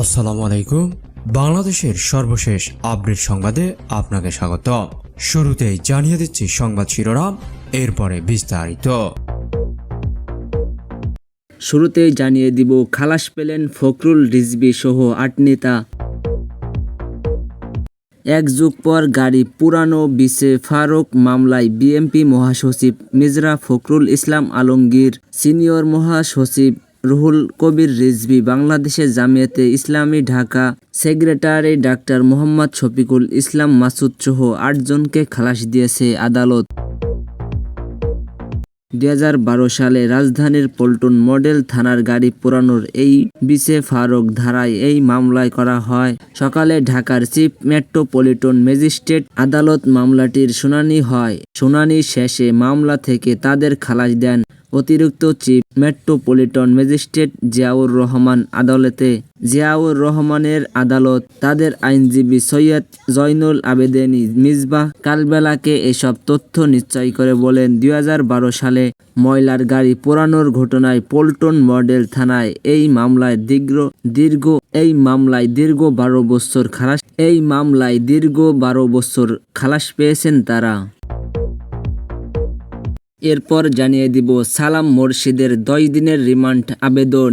আসসালামু আলাইকুম। বাংলাদেশের সর্বশেষ আপডেট সংবাদে আপনাকে স্বাগত। শুরুতেই জানিয়ে দিচ্ছি সংবাদ শিরোনাম, এরপরে বিস্তারিত। শুরুতেই জানিয়ে দিব খালাস পেলেন ফখরুল রিজভি সহ আট নেতা। এক যুগ পর গাড়ি পুরানো বিসে ফারুক মামলায় বিএমপি মহাসচিব মিজরা ফখরুল ইসলাম আলমগীর। সিনিয়র মহাসচিব রুহুল কবির রিজভি, বাংলাদেশের জামিয়াতে ইসলামী ঢাকা সেক্রেটারি ডাক্তার মোহাম্মদ শফিকুল ইসলাম মাসুদ সহ আটজনকে খালাস দিয়েছে আদালত। দু হাজার বারো সালে রাজধানীর পল্টন মডেল থানার গাড়ি পোড়ানোর এই বিসে ফারুক ধারায় এই মামলায় করা হয়। সকালে ঢাকার চিফ মেট্রোপলিটন ম্যাজিস্ট্রেট আদালত মামলাটির শুনানি হয়। শুনানি শেষে মামলা থেকে তাদের খালাস দেন অতিরিক্ত chief metropolitan magistrate Ziaur Rahman আদালতে। জিয়াউর রহমানের আদালত তাদের আইনজীবী সৈয়দ জয়নুল আবেদিনী মিসবাহ কালবেলাকে এসব তথ্য নিশ্চয় করে বলেন দু হাজার বারো সালে ময়লার গাড়ি পোড়ানোর ঘটনায় পল্টন মডেল থানায় এই মামলায় দীর্ঘ দীর্ঘ, এই মামলায় দীর্ঘ বারো বছর খালাস, এই মামলায় দীর্ঘ বারো বছর খালাস পেয়েছেন তারা। এরপর জানিয়ে দিব সালাম মোর্শিদের দশ দিনের রিমান্ড আবেদন।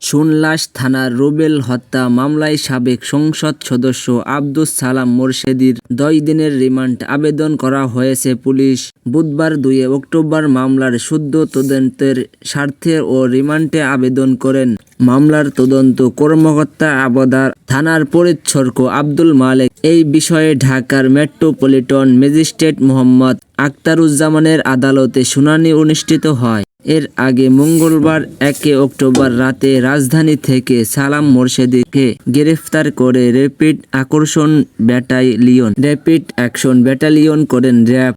সুনলাস থানার রুবেল হত্যা মামলায় সাবেক সংসদ সদস্য আব্দুস সালাম মোরশেদির দশ দিনের রিমান্ড আবেদন করা হয়েছে পুলিশ। বুধবার দুই অক্টোবর মামলার শুদ্ধ তদন্তের স্বার্থে ও রিমান্ডে আবেদন করেন। মামলার তদন্ত কর্মকর্তা আবদার থানার পরিচ্ছর্ক আব্দুল মালেক। এই বিষয়ে ঢাকার মেট্রোপলিটন ম্যাজিস্ট্রেট মোহাম্মদ আক্তারুজ্জামানের আদালতে শুনানি অনুষ্ঠিত হয়। এর আগে মঙ্গলবার একে অক্টোবর রাতে রাজধানী থেকে সালাম মোর্শেদিকে গ্রেফতার করে র্যাপিড আকর্ষণ ব্যাটালিয়ন, র্যাপিড অ্যাকশন ব্যাটালিয়ন করেন র্যাব।